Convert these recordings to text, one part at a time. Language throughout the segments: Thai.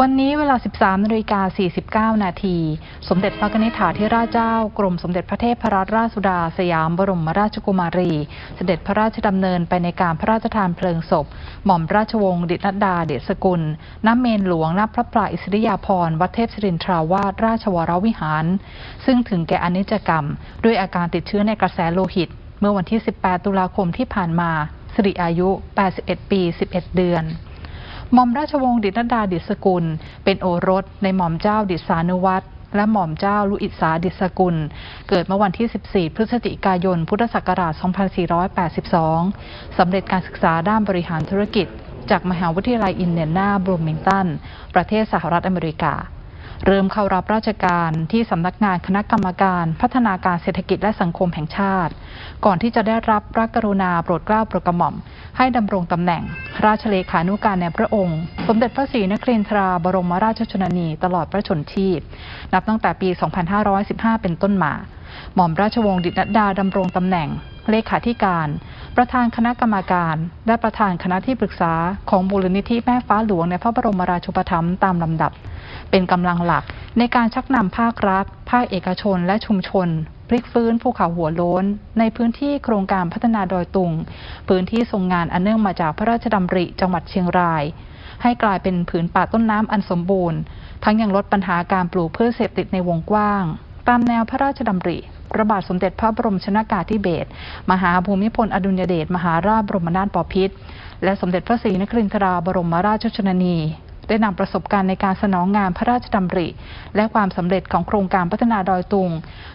วันนี้เวลา 13นาฬิกา49 นาที สมเด็จพระนิธิถาธิราชเจ้า กรมสมเด็จพระเทพรัตนราชสุดา สยามบรมราชกุมารี เสด็จพระราชดำเนินไปในการพระราชทานเพลิงศพ หม่อมราชวงศ์ดิษฐดาเดชสกุลน้ำเมนหลวงนับพระปราอิสริยาภรณ์วัดเทพศิรินทราวาสราชวรวิหาร ซึ่งถึงแก่อนิจกรรม ด้วยอาการติดเชื้อในกระแสโลหิต เมื่อวันที่ 18 ตุลาคมที่ผ่านมา สิริอายุ 81 ปี 11 เดือน หม่อมราชวงศ์ดิษฐดาดิษกุล เป็นโอรสในหม่อมเจ้าดิษานุวัตรและหม่อมเจ้าลุอิสาดิษกุล เกิดเมื่อวันที่ 14 พฤศจิกายน พุทธศักราช 2482 สำเร็จการศึกษาด้านบริหารธุรกิจ จากมหาวิทยาลัยอินเดียนาบรูมิงตัน ประเทศสหรัฐอเมริกา เริ่มเข้ารับราชการที่สำนักงานคณะกรรมการพัฒนาการเศรษฐกิจและสังคมแห่งชาติ ก่อนที่จะได้รับพระกรุณาโปรดเกล้าโปรดกระหม่อม ให้ดำรงตำแหน่ง ราชเลขานุการในพระองค์ สมเด็จพระศรีนครินทราบรมราชชนนี ตลอดพระชนชีพ นับตั้งแต่ปี 2515 เป็นต้นมา หม่อมราชวงศ์ดิษฐดาดำรงตำแหน่ง เลขาธิการ ประธานคณะกรรมการ และประธานคณะที่ปรึกษาของมูลนิธิแม่ฟ้าหลวงในพระบรมราชูปถัมภ์ตามลำดับ เป็นกำลังหลักในการชักนำภาครัฐ ภาคเอกชนและชุมชน พลิกฟื้นภูเขาหัวโล้น ในพื้นที่โครงการพัฒนาดอยตุง พื้นที่ทรงงานอันเนื่องมาจากพระราชดำริจังหวัดเชียงราย ให้กลายเป็นผืนป่าต้นน้ำอันสมบูรณ์ ทั้งยังลดปัญหาการปลูกพืชเสพติดในวงกว้าง ตามแนวพระราชดำริพระบาทสมเด็จพระบรมชนากาธิเบศรมหาภูมิพลอดุลยเดชมหาราชบรมนาถบพิตรและสมเด็จพระศรีนครินทราบรมราชชนนี ได้นำประสบการณ์ในการสนองงานพระราชดำริ และความสำเร็จของโครงการพัฒนาดอยตุง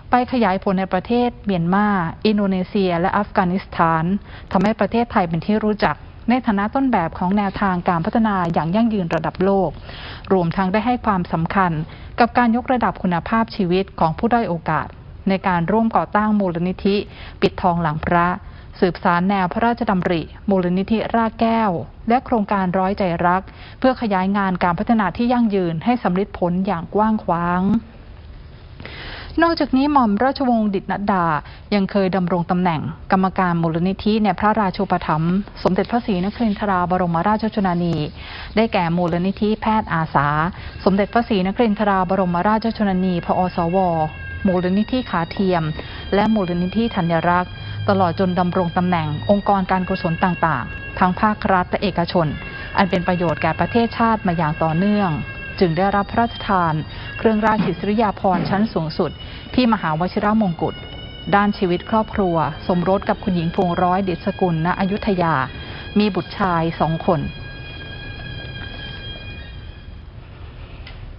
ไปขยายผลในประเทศเมียนมา อินโดนีเซีย และอัฟกานิสถานทำให้ประเทศไทยเป็นที่รู้จักในฐานะต้นแบบของแนวทางการพัฒนาอย่างยั่งยืนระดับโลก รวมทั้งได้ให้ความสำคัญกับการยกระดับคุณภาพชีวิตของผู้ด้อยโอกาส ในการร่วมก่อตั้งมูลนิธิ ปิดทองหลังพระ สืบสารแนวพระราชดำริ มูลนิธิรากแก้ว และโครงการร้อยใจรัก เพื่อขยายงานการพัฒนาที่ยั่งยืนให้สำเร็จผลอย่างกว้างขวางนอกจากนี้หม่อมราชวงศ์ดิษฐดา ยังเคยดำรงตำแหน่ง กรรมการมูลนิธิในพระราชูปถัมภ์สมเด็จพระศรีนครินทราบรมราชชนนี ได้แก่มูลนิธิแพทย์อาสา สมเด็จพระศรีนครินทราบรมราชชนนี พอสว มูลนิธิขาเทียม และมูลนิธิธัญรักษ์ ตลอดจนดำรงตำแหน่งองค์กรการกุศลต่างๆ ทั้งภาครัฐและเอกชน อันเป็นประโยชน์แก่ประเทศชาติมาอย่างต่อเนื่อง จึงได้รับพระราชทาน เครื่องราชอิสริยาภรณ์ชั้นสูงสุด ที่มหาวชิรมงกุฎด้านชีวิตครอบครัว สมรสกับคุณหญิงพวงร้อยเดชสกุลณอยุธยา มีบุตรชายสองคน